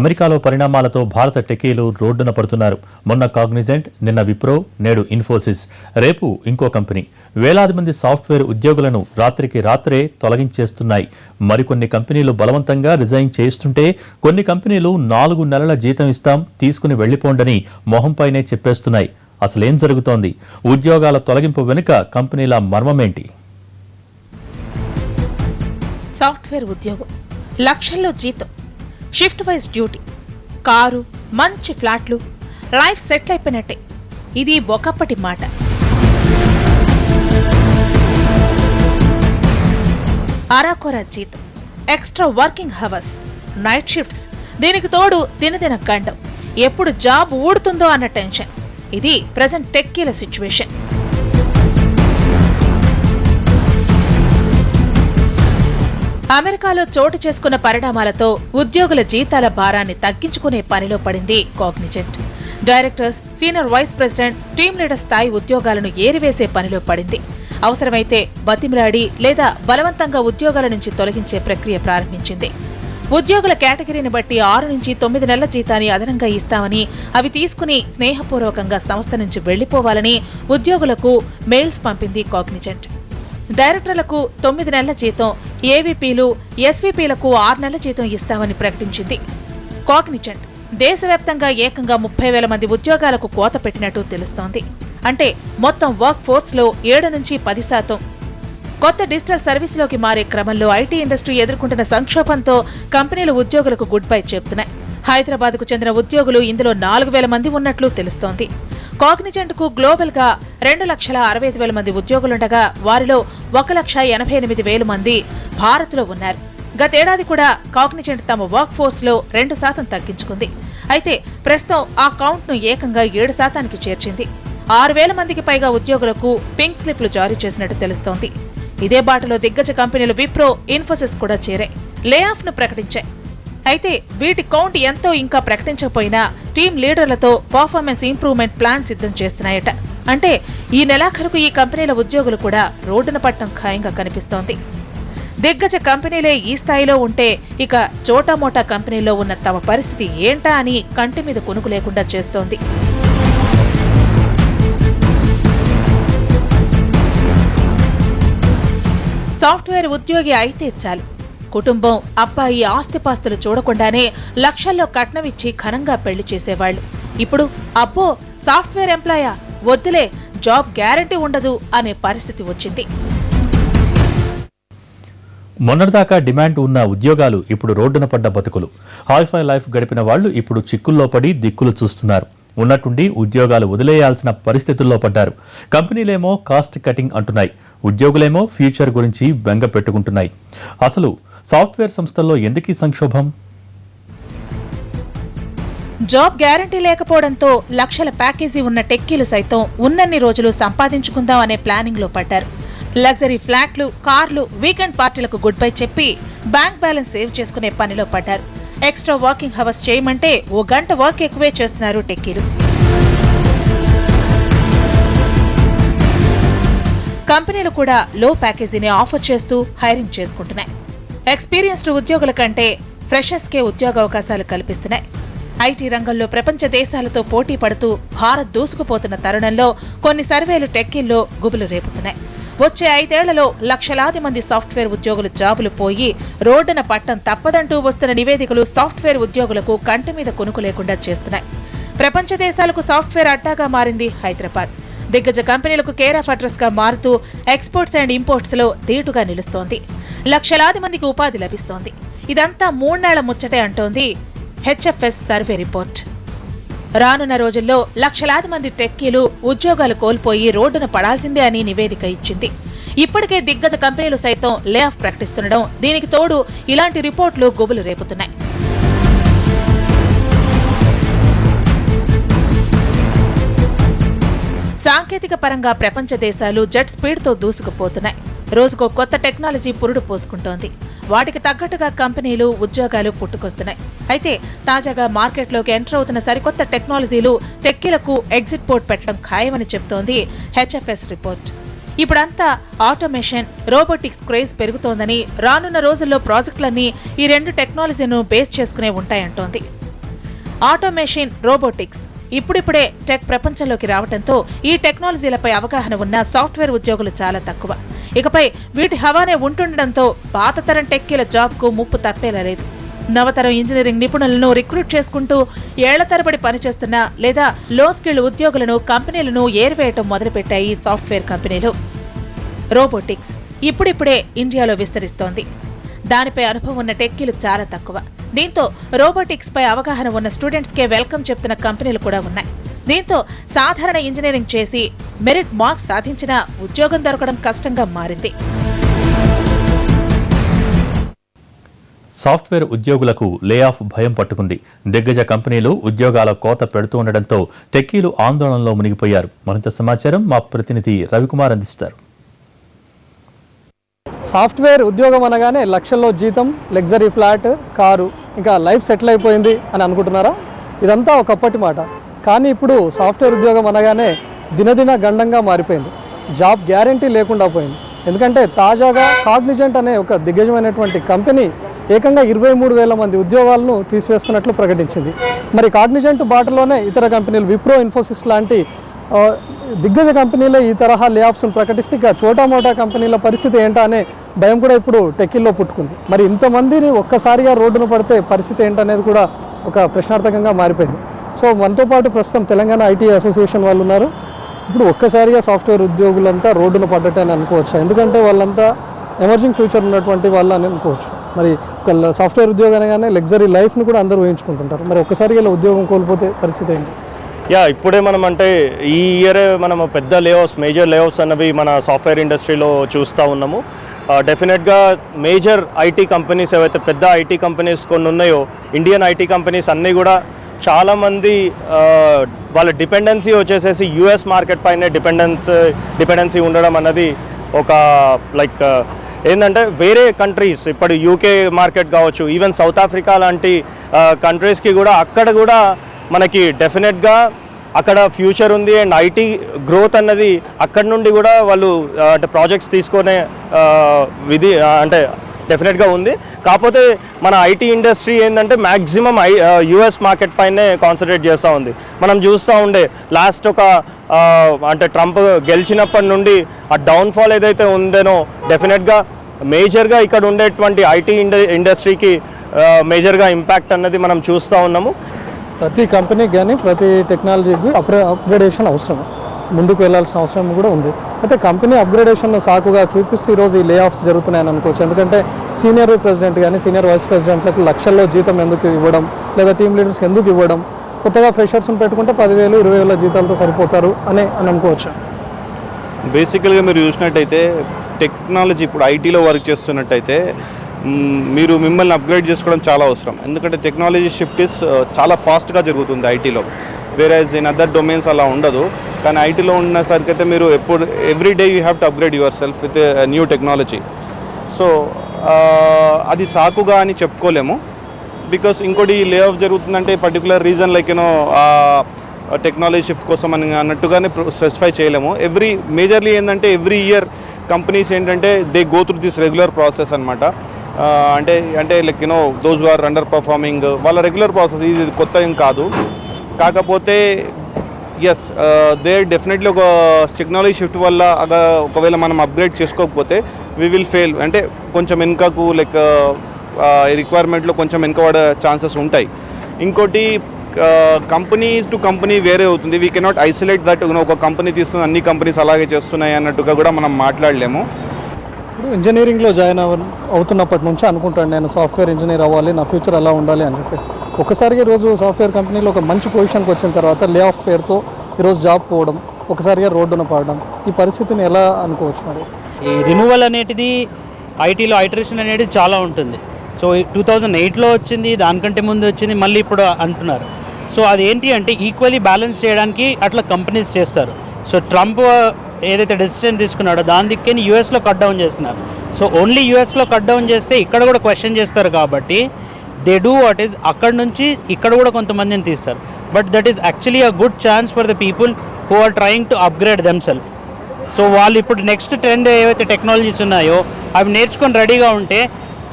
అమెరికాలో పరిణామాలతో భారత టెకీలు రోడ్డున పడుతున్నారు. మొన్న కాగ్నిజెంట్ నిన్న విప్రో నేడు ఇన్ఫోసిస్. రేపు ఇంకో కంపెనీ. వేలాది మంది సాఫ్ట్వేర్ ఉద్యోగులను రాత్రికి రాత్రే తొలగించేస్తున్నాయి. మరికొన్ని కంపెనీలు బలవంతంగా రిజైన్ చేస్తుంటే కొన్ని కంపెనీలు నాలుగు నెలల జీతం ఇస్తాం తీసుకుని వెళ్ళిపోండని మొహంపైనే చెప్పేస్తున్నాయి. అసలేం జరుగుతోంది? ఉద్యోగాల తొలగింపు వెనుక కంపెనీల మర్మమేంటి? సాఫ్ట్వేర్ ఉద్యోగం. లక్షల్లో జీతం. షిఫ్ట్ వైజ్ డ్యూటీ కారు మంచి ఫ్లాట్లు లైఫ్ సెటిల్ అయిపోయినట్టే. ఇది ఒకప్పటి మాట. అరాకొరా జీతం extra working hours night shifts దీనికి తోడు దినదిన గండం. ఎప్పుడు జాబ్ ఊడుతుందో అన్న టెన్షన్. ఇది ప్రజెంట్ టెక్కీల సిచ్యువేషన్. అమెరికాలో చోటు చేసుకున్న పరిణామాలతో ఉద్యోగుల జీతాల భారాన్ని తగ్గించుకునే పనిలో పడింది Cognizant. Directors senior vice president team leader స్థాయి ఉద్యోగాలను ఏరివేసే పనిలో పడింది. అవసరమైతే బతిమిలాడి లేదా బలవంతంగా ఉద్యోగాల నుంచి తొలగించే ప్రక్రియ ప్రారంభించింది. ఉద్యోగుల కేటగిరీని బట్టి ఆరు నుంచి తొమ్మిది నెలల జీతాన్ని అదనంగా ఇస్తామని అవి తీసుకుని స్నేహపూర్వకంగా సంస్థ నుంచి వెళ్ళిపోవాలని ఉద్యోగులకు మెయిల్స్ పంపింది కాగ్నిజెంట్. డైరెక్టర్లకు తొమ్మిది నెలల జీతం ఏవీపీలు ఎస్వీపీలకు ఆరు నెలల జీతం ఇస్తామని ప్రకటించింది. కాగ్నిజెంట్ దేశవ్యాప్తంగా ఏకంగా ముప్పై వేల మంది ఉద్యోగాలకు కోత పెట్టినట్టు తెలుస్తోంది. అంటే మొత్తం వర్క్ ఫోర్స్లో ఏడు నుంచి పది శాతం. కొత్త డిజిటల్ సర్వీసులోకి మారే క్రమంలో ఐటీ ఇండస్ట్రీ ఎదుర్కొంటున్న సంక్షోభంతో కంపెనీలు ఉద్యోగులకు గుడ్ బై చెప్తున్నాయి. హైదరాబాద్కు చెందిన ఉద్యోగులు ఇందులో నాలుగు వేల మంది ఉన్నట్లు తెలుస్తోంది. కాగ్నిజెంట్కు గ్లోబల్గా రెండు లక్షల అరవై ఐదు వేల మంది ఉద్యోగులుండగా వారిలో ఒక లక్ష ఎనభై ఎనిమిది వేల మంది భారత్లో ఉన్నారు. గతేడాది కూడా కాగ్నిజెంట్ తమ వర్క్ ఫోర్స్లో రెండు శాతం తగ్గించుకుంది. అయితే ప్రస్తుతం ఆ కౌంట్ను ఏకంగా ఏడు శాతానికి చేర్చింది. ఆరు వేల మందికి పైగా ఉద్యోగులకు పింక్ స్లిప్లు జారీ చేసినట్టు తెలుస్తోంది. ఇదే బాటలో దిగ్గజ కంపెనీలు విప్రో ఇన్ఫోసిస్ కూడా చేరాయి. లే ఆఫ్ను ప్రకటించాయి. అయితే వీటి కౌంట్ ఎంతో ఇంకా ప్రకటించకపోయినా టీం లీడర్లతో పర్ఫార్మెన్స్ ఇంప్రూవ్మెంట్ ప్లాన్ సిద్ధం చేస్తున్నాయట. అంటే ఈ నెలాఖరుకు ఈ కంపెనీల ఉద్యోగులు కూడా రోడ్డున పట్టం ఖాయంగా కనిపిస్తోంది. దిగ్గజ కంపెనీలే ఈ స్థాయిలో ఉంటే ఇక చోటామోటా కంపెనీలో ఉన్న తమ పరిస్థితి ఏంటా అని కంటి మీద కొనుకు లేకుండా చేస్తోంది. సాఫ్ట్వేర్ ఉద్యోగి అయితే చాలు. కుటుంబం అబ్బాయి ఆస్తిపాస్తులు చూడకుండానే లక్షల్లో కట్నం ఇచ్చి ఘనంగా పెళ్ళి చేసేవాళ్ళు ఇప్పుడు అబ్బో సాఫ్ట్వేర్ ఎంప్లాయా? వద్దులే జాబ్ గ్యారంటీ ఉండదు అనే పరిస్థితి వచ్చింది. మొన్నటిదాకా డిమాండ్ ఉన్న ఉద్యోగాలు ఇప్పుడు రోడ్డున పడ్డ బతుకులు. హాయిఫై లైఫ్ గడిపిన వాళ్ళు ఇప్పుడు చిక్కుల్లో పడి దిక్కులు చూస్తున్నారు. ఉన్నట్టుండి ఉద్యోగాలు వదిలేయాల్సిన పరిస్థితుల్లో పడ్డారు. కంపెనీలేమో కాస్ట్ కటింగ్ అంటున్నాయి. ఉద్యోగులేమో ఫ్యూచర్ గురించి బెంగ పెట్టుకుంటున్నాయి. అసలు సాఫ్ట్వేర్ సంస్థల్లో ఎందుకీ సంక్షోభం? జాబ్ గ్యారంటీ లేకపోవడంతో లక్షల ప్యాకేజీ ఉన్న టెక్కీలు సైతం ఉన్నన్ని రోజులు సంపాదించుకుందాం అనే ప్లానింగ్లో పడ్డారు. లగ్జరీ ఫ్లాట్లు కార్లు వీకెండ్ పార్టీలకు గుడ్ బై చెప్పి బ్యాంక్ బ్యాలెన్స్ సేవ్ చేసుకునే పనిలో పడ్డారు. ఎక్స్ట్రా వర్కింగ్ హవర్స్ చేయమంటే ఓ గంట వర్క్ ఎక్కువే చేస్తున్నారు టెక్కీలు. కంపెనీలు కూడా లో ప్యాకేజీని ఆఫర్ చేస్తూ హైరింగ్ చేసుకుంటున్నాయి. ఎక్స్పీరియన్స్డ్ ఉద్యోగుల కంటే ఫ్రెషర్స్కే ఉద్యోగ అవకాశాలు కల్పిస్తున్నాయి. ఐటీ రంగంలో ప్రపంచ దేశాలతో పోటీ పడుతూ భారత్ దూసుకుపోతున్న తరుణంలో కొన్ని సర్వేలు టెక్కీల్లో గుబులు రేపుతున్నాయి. వచ్చే ఐదేళ్ళలో లక్షలాది మంది సాఫ్ట్వేర్ ఉద్యోగులు జాబులు పోయి రోడ్డున పట్టం తప్పదంటూ వస్తున్న నివేదికలు సాఫ్ట్వేర్ ఉద్యోగులకు కంటి మీద కొనుకు లేకుండా చేస్తున్నాయి. ప్రపంచ దేశాలకు సాఫ్ట్వేర్ అడ్డాగా మారింది హైదరాబాద్. దిగ్గజ కంపెనీలకు కేర్ ఆఫ్ అడ్రస్గా మారుతూ ఎక్స్పోర్ట్స్ అండ్ ఇంపోర్ట్స్లో ధీటుగా నిలుస్తోంది. లక్షలాది మందికి ఉపాధి లభిస్తోంది. ఇదంతా మూడేళ్ళ ముచ్చటే అంటోంది హెచ్ఎఫ్ఎస్ సర్వే రిపోర్ట్. రానున్న రోజుల్లో లక్షలాది మంది టెక్కీలు ఉద్యోగాలు కోల్పోయి రోడ్డున పడాల్సిందే అని నివేదిక ఇచ్చింది. ఇప్పటికే దిగ్గజ కంపెనీలు సైతం లే ఆఫ్ ప్రకటిస్తుండడం దీనికి తోడు ఇలాంటి రిపోర్ట్లు గుబులు రేపుతున్నాయి. సాంకేతిక పరంగా ప్రపంచ దేశాలు జెట్ స్పీడ్తో దూసుకుపోతున్నాయి. రోజుకో కొత్త టెక్నాలజీ పురుడు పోసుకుంటోంది. వాటికి తగ్గట్టుగా కంపెనీలు ఉద్యోగాలు పుట్టుకొస్తున్నాయి. అయితే తాజాగా మార్కెట్లోకి ఎంటర్ అవుతున్న సరికొత్త టెక్నాలజీలు టెక్కీలకు ఎగ్జిట్ పోర్ట్ పెట్టడం ఖాయమని చెప్తోంది హెచ్ఎఫ్ఎస్ రిపోర్ట్. ఇప్పుడంతా ఆటోమేషన్ రోబోటిక్స్ క్రేజ్ పెరుగుతోందని రానున్న రోజుల్లో ప్రాజెక్టులన్నీ ఈ రెండు టెక్నాలజీను బేస్ చేసుకునే ఉంటాయంటోంది. ఆటోమేషన్ రోబోటిక్స్ ఇప్పుడిప్పుడే టెక్ ప్రపంచంలోకి రావడంతో ఈ టెక్నాలజీలపై అవగాహన ఉన్న సాఫ్ట్వేర్ ఉద్యోగులు చాలా తక్కువ. ఇకపై వీటి హవానే ఉంటుండడంతో పాతతరం టెక్కీల జాబ్కు ముప్పు తప్పేలా లేదు. నవతరం ఇంజనీరింగ్ నిపుణులను రిక్రూట్ చేసుకుంటూ ఏళ్ళ తరబడి పనిచేస్తున్న లేదా లో స్కిల్ ఉద్యోగులను కంపెనీలను ఏరివేయటం మొదలుపెట్టాయి సాఫ్ట్వేర్ కంపెనీలు. రోబోటిక్స్ ఇప్పుడిప్పుడే ఇండియాలో విస్తరిస్తోంది. దానిపై అనుభవం ఉన్న టెక్కీలు చాలా తక్కువ. దీంతో రోబోటిక్స్ పై అవగాహన ఉన్న స్టూడెంట్స్ కే వెల్కమ్ చెప్తున్న కంపెనీలు కూడా ఉన్నాయి. దీంతో సాధారణ ఇంజనీరింగ్ చేసి మెరిట్ మార్క్స్ సాధించినా ఉద్యోగం దొరకడం కష్టంగా మారింది. సాఫ్ట్వేర్ ఉద్యోగులకు లే ఆఫ్ భయం పట్టుకుంది. దిగ్గజ కంపెనీలు ఉద్యోగాల కోత పెడుతూ ఉండడంతో టెక్కీలు ఆందోళనలో మునిగిపోయారు. మరింత సమాచారం మా ప్రతినిధి రవికుమార్ అందిస్తారు. సాఫ్ట్వేర్ ఉద్యోగం అనగానే లక్షల్లో జీతం లగ్జరీ ఫ్లాట్ కారు ఇంకా లైఫ్ సెటిల్ అయిపోయింది అని అనుకుంటున్నారా? ఇదంతా ఒకప్పటి మాట. కానీ ఇప్పుడు సాఫ్ట్వేర్ ఉద్యోగం అనగానే దినదిన గండంగా మారిపోయింది. జాబ్ గ్యారంటీ లేకుండా పోయింది. ఎందుకంటే తాజాగా కాగ్నిజెంట్ అనే ఒక దిగ్గజమైనటువంటి కంపెనీ ఏకంగా ఇరవై మూడు వేల మంది ఉద్యోగాలను తీసివేస్తున్నట్లు ప్రకటించింది. మరి కాగ్నిజెంట్ బాటలోనే ఇతర కంపెనీలు విప్రో ఇన్ఫోసిస్ లాంటి దిగ్గజ కంపెనీలే ఈ తరహా లే ఆఫ్స్ను ప్రకటిస్తే ఇక చోటా మోటా కంపెనీల పరిస్థితి ఏంటా అనే భయం కూడా ఇప్పుడు టెక్కిల్లో పుట్టుకుంది. మరి ఇంతమందిని ఒక్కసారిగా రోడ్డున పడితే పరిస్థితి ఏంటనేది కూడా ఒక ప్రశ్నార్థకంగా మారిపోయింది. సో మనతో పాటు ప్రస్తుతం తెలంగాణ ఐటీ అసోసియేషన్ వాళ్ళు ఉన్నారు. ఇప్పుడు ఒక్కసారిగా సాఫ్ట్వేర్ ఉద్యోగులంతా రోడ్డున అని అనుకోవచ్చు? ఎందుకంటే వాళ్ళంతా ఎమర్జింగ్ ఫ్యూచర్ ఉన్నటువంటి వాళ్ళు అని అనుకోవచ్చు. మరి ఒక సాఫ్ట్వేర్ ఉద్యోగం అనగానే లగ్జరీ లైఫ్ని కూడా అందరూ ఊహించుకుంటుంటారు. మరి ఒక్కసారిగా ఇలా ఉద్యోగం కోల్పోతే పరిస్థితి ఏంటి? యా ఇప్పుడే మనం అంటే ఈ ఇయరే మనం పెద్ద లేఅవుట్స్ మేజర్ లేఅవుట్స్ అన్నవి మన సాఫ్ట్వేర్ ఇండస్ట్రీలో చూస్తూ ఉన్నాము. డెఫినెట్గా మేజర్ ఐటీ కంపెనీస్ ఏవైతే పెద్ద ఐటీ కంపెనీస్ కొన్ని ఉన్నాయో ఇండియన్ ఐటీ కంపెనీస్ అన్నీ కూడా చాలామంది వాళ్ళ డిపెండెన్సీ వచ్చేసేసి యుఎస్ మార్కెట్ పైనే డిపెండెన్స్ డిపెండెన్సీ ఉండడం అన్నది ఒక లైక్ ఏంటంటే వేరే కంట్రీస్ ఇప్పుడు యూకే మార్కెట్ కావచ్చు ఈవెన్ సౌత్ ఆఫ్రికా లాంటి కంట్రీస్కి కూడా అక్కడ కూడా మనకి డెఫినెట్గా అక్కడ ఫ్యూచర్ ఉంది అండ్ ఐటీ గ్రోత్ అన్నది అక్కడ నుండి కూడా వాళ్ళు అంటే ప్రాజెక్ట్స్ తీసుకునే విధి అంటే డెఫినెట్గా ఉంది. కాకపోతే మన ఐటీ ఇండస్ట్రీ ఏంటంటే మ్యాక్సిమం ఐ యుఎస్ మార్కెట్ పైనే కాన్సన్ట్రేట్ చేస్తూ ఉంది. మనం చూస్తూ ఉండే లాస్ట్ ఒక అంటే ట్రంప్ గెలిచినప్పటి నుండి ఆ డౌన్ఫాల్ ఏదైతే ఉందేనో డెఫినెట్గా మేజర్గా ఇక్కడ ఉండేటువంటి ఐటీ ఇండ ఇండస్ట్రీకి మేజర్గా ఇంపాక్ట్ అన్నది మనం చూస్తూ ఉన్నాము. ప్రతి కంపెనీకి కానీ ప్రతి టెక్నాలజీకి అప్గ్రే అప్గ్రేడేషన్ అవసరం. ముందుకు వెళ్ళాల్సిన అవసరం కూడా ఉంది. అయితే కంపెనీ అప్గ్రేడేషన్ సాకుగా చూపిస్తూ ఈరోజు ఈ లే ఆఫ్స్ జరుగుతున్నాయని అనుకోవచ్చు. ఎందుకంటే సీనియర్ ప్రెసిడెంట్ కానీ సీనియర్ వైస్ ప్రెసిడెంట్లకు లక్షల్లో జీతం ఎందుకు ఇవ్వడం లేదా టీమ్ లీడర్స్కి ఎందుకు ఇవ్వడం కొత్తగా ఫ్రెషర్స్ని పెట్టుకుంటే పదివేలు ఇరవై వేల జీతాలతో సరిపోతారు అని అని అనుకోవచ్చు. బేసికల్గా మీరు చూసినట్టయితే టెక్నాలజీ ఇప్పుడు ఐటీలో వర్క్ చేస్తున్నట్టయితే మీరు మిమ్మల్ని అప్గ్రేడ్ చేసుకోవడం చాలా అవసరం. ఎందుకంటే టెక్నాలజీ షిఫ్ట్ ఇస్ చాలా ఫాస్ట్గా జరుగుతుంది ఐటీలో వేరే ఇన్ అదర్ డొమైన్స్ అలా ఉండదు. కానీ ఐటీలో ఉన్నసరికి అయితే మీరు ఎప్పుడు every day you have to upgrade yourself with new technology so అది సాకుగా అని చెప్పుకోలేము. బికాస్ ఇంకోటి లే ఆఫ్ జరుగుతుందంటే particular reason like you know technology shift కోసం అని అన్నట్టుగానే స్పెసిఫై చేయలేము. ఎవ్రీ మేజర్లీ ఏంటంటే ఎవ్రీ ఇయర్ కంపెనీస్ ఏంటంటే they go through this regular process అనమాట అంటే అంటే like you know those are underperforming వాళ్ళ రెగ్యులర్ ప్రాసెస్ ఇది ఇది కొత్త ఏం కాదు. కాకపోతే ఎస్ దే డెఫినెట్లీ ఒక టెక్నాలజీ షిఫ్ట్ వల్ల ఒకవేళ మనం అప్గ్రేడ్ చేసుకోకపోతే వి విల్ ఫెయిల్ అంటే కొంచెం వెనుకకు లైక్ రిక్వైర్మెంట్లో కొంచెం వెనుకబడే ఛాన్సెస్ ఉంటాయి. ఇంకోటి కంపెనీ టు కంపెనీ వేరే అవుతుంది. వీ కెనాట్ ఐసోలేట్ దట్ ఒక కంపెనీ తీస్తుంది అన్ని కంపెనీస్ అలాగే చేస్తున్నాయి అన్నట్టుగా కూడా మనం మాట్లాడలేము. ఇప్పుడు ఇంజనీరింగ్లో జాయిన్ అవ అవుతున్నప్పటి నుంచి అనుకుంటాను నేను సాఫ్ట్వేర్ ఇంజనీర్ అవ్వాలి నా ఫ్యూచర్ ఎలా ఉండాలి అని చెప్పేసి. ఒకసారిగా ఈరోజు సాఫ్ట్వేర్ కంపెనీలో ఒక మంచి పొజిషన్కి వచ్చిన తర్వాత లే ఆఫ్ పేరుతో ఈరోజు జాబ్ పోవడం ఒకసారిగా రోడ్డున పడడం ఈ పరిస్థితిని ఎలా అనుకోవచ్చు మరి? ఈ రిమూవల్ అనేటిది ఐటీలో ఐటరేషన్ అనేది చాలా ఉంటుంది. సో టూ థౌజండ్ ఎయిట్లో వచ్చింది దానికంటే ముందు వచ్చింది మళ్ళీ ఇప్పుడు అంటున్నారు. సో అది ఏంటి అంటే ఈక్వల్లీ బ్యాలెన్స్ చేయడానికి అట్లా కంపెనీస్ చేస్తారు. సో ట్రంప్ ఏదైతే డెసిషన్ తీసుకున్నాడో దాని దిక్కేని యూఎస్లో కట్ డౌన్ చేస్తున్నారు. సో ఓన్లీ యూఎస్లో కట్ డౌన్ చేస్తే ఇక్కడ కూడా క్వశ్చన్ చేస్తారు కాబట్టి దే డూ వాట్ ఈస్ అక్కడ నుంచి ఇక్కడ కూడా కొంతమందిని తీస్తారు. But that is actually a good chance for the people who are trying to upgrade themself so వాళ్ళు ఇప్పుడు నెక్స్ట్ ట్రెండ్ ఏవైతే టెక్నాలజీస్ ఉన్నాయో అవి నేర్చుకొని రెడీగా ఉంటే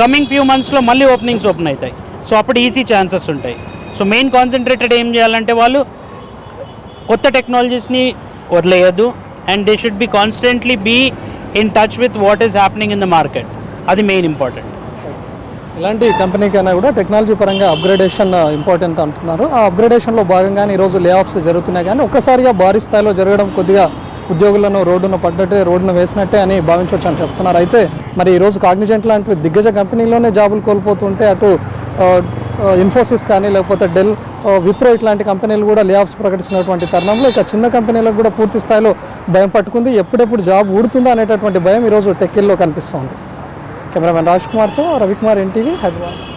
కమింగ్ ఫ్యూ మంత్స్లో మళ్ళీ ఓపెనింగ్స్ ఓపెన్ అవుతాయి. సో అప్పుడు ఈజీ ఛాన్సెస్ ఉంటాయి. సో మెయిన్ కాన్సన్ట్రేటెడ్ ఏం చేయాలంటే వాళ్ళు కొత్త టెక్నాలజీస్ని వదిలేయద్దు. And they should be constantly be in touch with what is happening in the market అది మెయిన్ ఇంపార్టెంట్ ఇలాంటి కంపెనీకైనా కూడా టెక్నాలజీ పరంగా అప్గ్రేడేషన్ ఇంపార్టెంట్ uh, అంటున్నారు. ఆ అప్గ్రేడేషన్లో భాగంగానే ఈరోజు లే ఆఫ్స్ జరుగుతున్నాయి. కానీ ఒక్కసారిగా భారీ స్థాయిలో జరగడం కొద్దిగా ఉద్యోగులను రోడ్డున పడ్డట్టే రోడ్డున వేసినట్టే అని భావించవచ్చు అని చెప్తున్నారు. అయితే మరి ఈరోజు కాగ్నిజెంట్ లాంటి దిగ్గజ కంపెనీలోనే జాబులు కోల్పోతుంటే అటు uh, ఇన్ఫోసిస్ కానీ లేకపోతే డెల్ విప్రో ఇట్లాంటి కంపెనీలు కూడా లే ఆఫ్స్ ప్రకటిస్తున్నటువంటి తరుణంలో ఇక చిన్న కంపెనీలకు కూడా పూర్తి స్థాయిలో భయం పట్టుకుంది. ఎప్పుడెప్పుడు జాబ్ ఊడుతుందా అనేటటువంటి భయం ఈరోజు టెక్కిల్లో కనిపిస్తోంది. కెమెరామెన్ రాజ్ కుమార్తో రవికుమార్ ఎన్టీవీ హైదరాబాద్.